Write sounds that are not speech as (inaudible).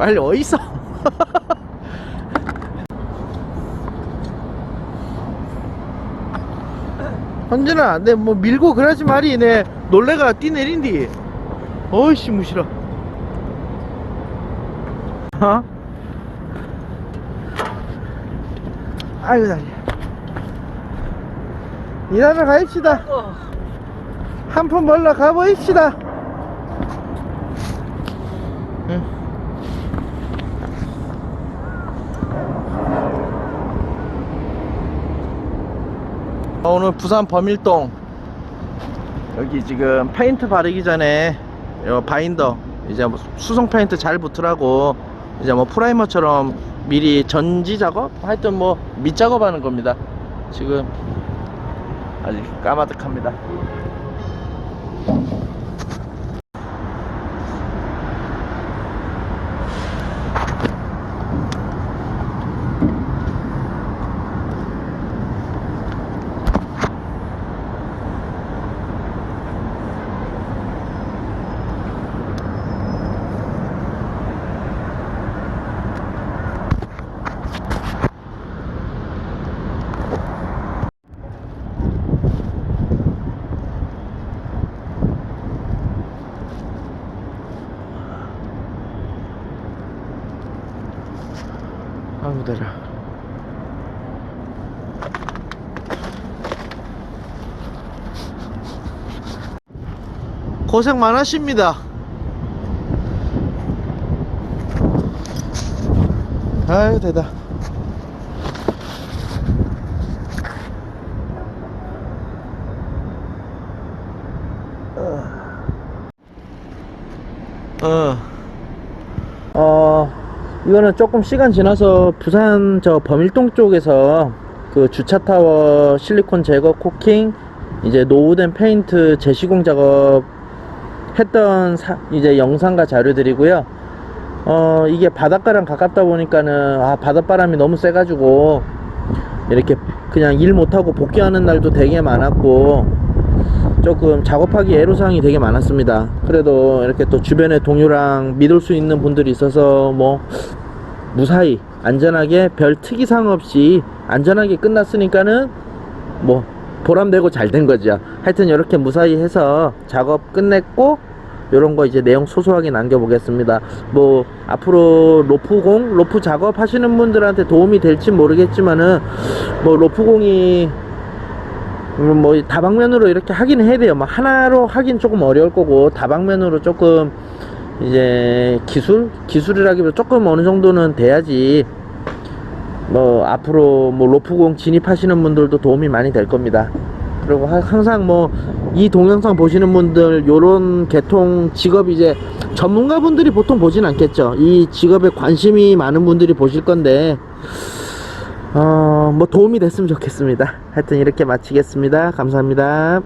빨리 어딨어? 현진아, (laughs) 내뭐 밀고 그러지 말이, 내 놀래가 뛰내린디. 어이씨, 무시라. 어? 아이고, 다리. 일하러 가입시다. 한 푼 벌러 가보입시다. 응. 오늘 부산 범일동. 여기 지금 페인트 바르기 전에 요 바인더 이제 뭐 수성 페인트 잘 붙으라고 이제 뭐 프라이머처럼 미리 전지 작업? 하여튼 뭐 밑 작업하는 겁니다. 지금 아직 까마득합니다 내려 고생 많으십니다. 아유 대다 어. 어, 이거는 조금 시간 지나서 부산 저 범일동 쪽에서 그 주차타워 실리콘 제거 코킹 이제 노후된 페인트 재시공 작업 했던 사- 이제 영상과 자료들이고요. 어, 이게 바닷가랑 가깝다 보니까는 아, 바닷바람이 너무 세가지고 이렇게 그냥 일 못하고 복귀하는 날도 되게 많았고 조금 작업하기 애로사항이 되게 많았습니다. 그래도 이렇게 또 주변에 동료랑 믿을 수 있는 분들이 있어서 뭐 무사히 안전하게 별 특이사항 없이 안전하게 끝났으니까는 뭐 보람되고 잘 된 거죠. 하여튼 이렇게 무사히 해서 작업 끝냈고 요런 거 이제 내용 소소하게 남겨보겠습니다. 뭐 앞으로 로프공, 로프 작업 하시는 분들한테 도움이 될지 모르겠지만은 뭐 로프공이 음, 뭐 다방면으로 이렇게 하긴 해야 돼요. 뭐 하나로 하긴 조금 어려울 거고 다방면으로 조금 이제 기술 기술이라기보다 조금 어느 정도는 돼야지 뭐 앞으로 뭐 로프공 진입하시는 분들도 도움이 많이 될 겁니다. 그리고 하- 항상 뭐 이 동영상 보시는 분들 요런 계통 직업 이제 전문가 분들이 보통 보진 않겠죠. 이 직업에 관심이 많은 분들이 보실 건데 어, 뭐 도움이 됐으면 좋겠습니다. 하여튼 이렇게 마치겠습니다. 감사합니다.